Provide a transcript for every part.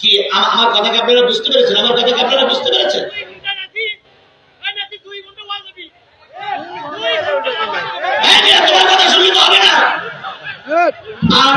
কি আমার কথা কি আপনারা বুঝতে পেরেছেন? আমার কথা কি আপনারা বুঝতে পেরেছেন? তোমার কথা শুনলে তো হবে না। আর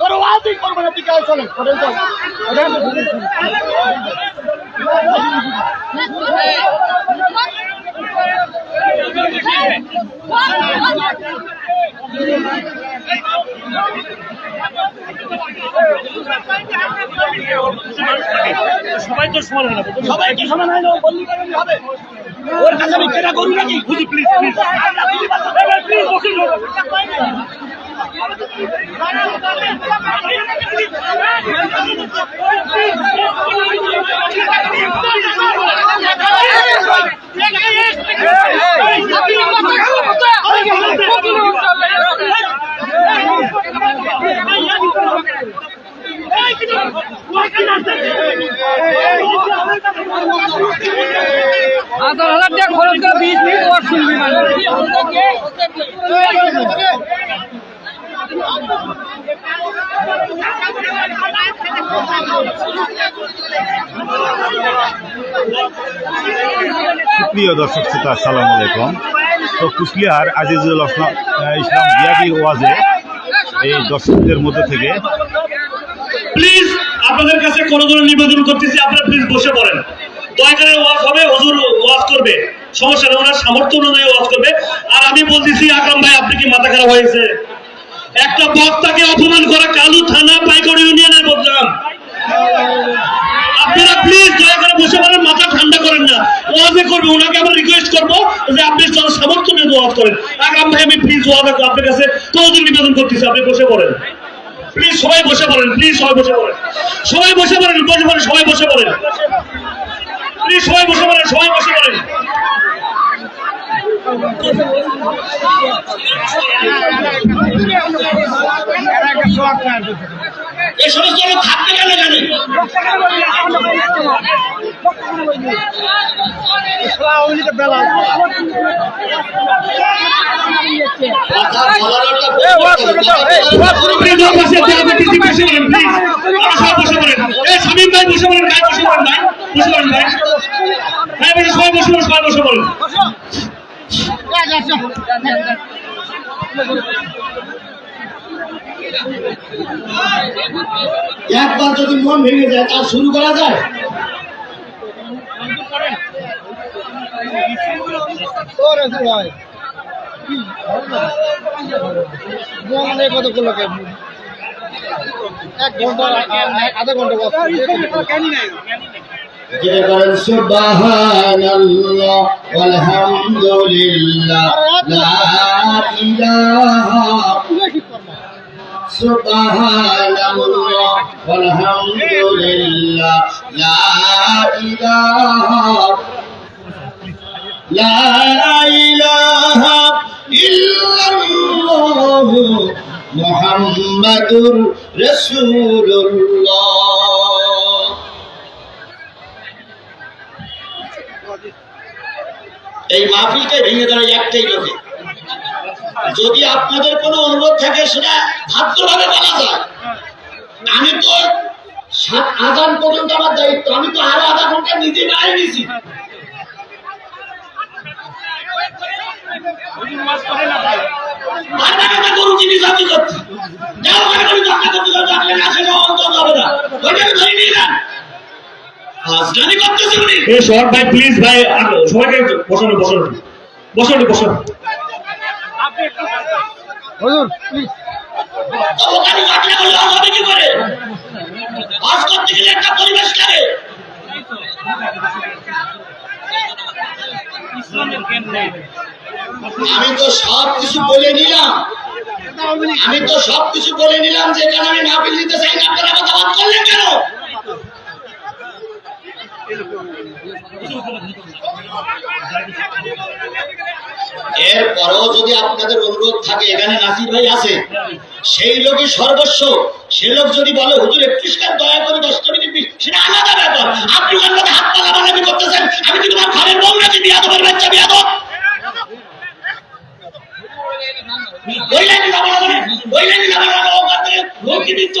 তোর আজই করব না তুই চলে সবাই তো সমান হয় না সবাই কি সমান হয় না বললি হবে? ওর কাছে আমি কেনা করু নাকি? প্লিজ প্লিজ প্লিজ হাজার হাজার টাকা খরচ করে মিনিট ওয়াট শুনবি মানে প্রিয় দর্শক শ্রোতা, আসসালামু আলাইকুম। তো কুচলিয়ার আজিজুল ইসলাম বিয়াবি ওয়াজে এই দর্শকদের মধ্যে থেকে প্লিজ আপনাদের কাছে কোনো কোনো নিবেদন করতেছি, আপনারা প্লিজ বসে পড়েন। দয়া ওয়াজ হবে, হুজুর ওয়াজ করবে। সমস্যা ওনার সামর্থ্য অনুযায়ী ওয়াজ করবে। আর আমি বলতেছি, আকরাম ভাই, আপনি কি মাথা খারাপ হয়েছে? একটা বক্তাকে অপমান করা কালু থানা পাইকড় ইউনিয়নের বদনাম। আপনারা প্লিজ দয়া করে বসে পড়েন মাথা ঠান্ডা করেন না। ওয়াজে করবে, ওনাকে আমরা রিকোয়েস্ট করব যে আপনি নিয়ে ওয়াজ করেন। আকরাম ভাই, আমি প্লিজ ওয়াজ আপনার কাছে। কোনোদিন নিবেদন করতেছি? আপনি বসে পড়েন প্লিজ সবাই বসে পড়েন প্লিজ সবাই বসে পড়েন সবাই বসে পড়েন বসে পড়েন সবাই বসে পড়েন প্লিজ সবাই বসে পড়েন সবাই বসে পড়েন এই সমস্ত লোক বসে পড়েন একবার যদি মন ভেঙে যায় তার শুরু করা যায়? কত এক ঘণ্টা আধা ঘণ্টা যেটা করেন সুবহানাল্লাহ আলহামদুলিল্লাহ লা ইলাহা সুবহানাল্লাহ আলহামদুলিল্লাহ লা ইলাহা লা ইলাহা ইল্লাল্লাহ এই মাহফিলকে ভেঙে দেওয়া একটাই লোকে যদি আপনাদের কোনো অনুরোধ থাকে, সেটা ভদ্রভাবে বলা যায়। আমি তো আজান পর্যন্ত আমার দায়িত্ব। আমি তো আরও আধা ঘণ্টা নিজে গায়ে নিয়েছি গরু জিনিস আমি করছি যাও দরকার করতে ডাকলে না সেটা অন্তত হবে না ওইটা আমি ধরে নিয়ে যান আজকালি করতেছি উনি। এ শর্ট ভাই প্লিজ ভাই সবাইকে বসানো বসানো। বসানো বসানো। হুজুর প্লিজ ওখানে করলে হবে কি করে? করতে গেলে একটা পরিবেশ লাগে। আমি তো সব কিছু বলে নিলাম। আমি তো সব কিছু বলে নিলাম যে এখানে আমি মাহফিল দিতে চাই না আপনারা মতামত করলেন কেন? এরপরও যদি আপনাদের অনুরোধ থাকে এখানে নাসির ভাই আছে সেই লোকই সর্বস্ব। সে লোক যদি বলে হুজুর একত্রিশ কাজ দয়া করে দশ মিনিট সেটা আলাদা ব্যাপার। আপনি ওখান থেকে হাত পালা বানাবি করতেছেন। আমি কি তোমার ঘরের বউ নাকি? বিয়া দেবের বাচ্চা বিয়া দেব ওই না মানে, ওই লাইনে না মানে, ওখান থেকে হুমকি দিচ্ছে।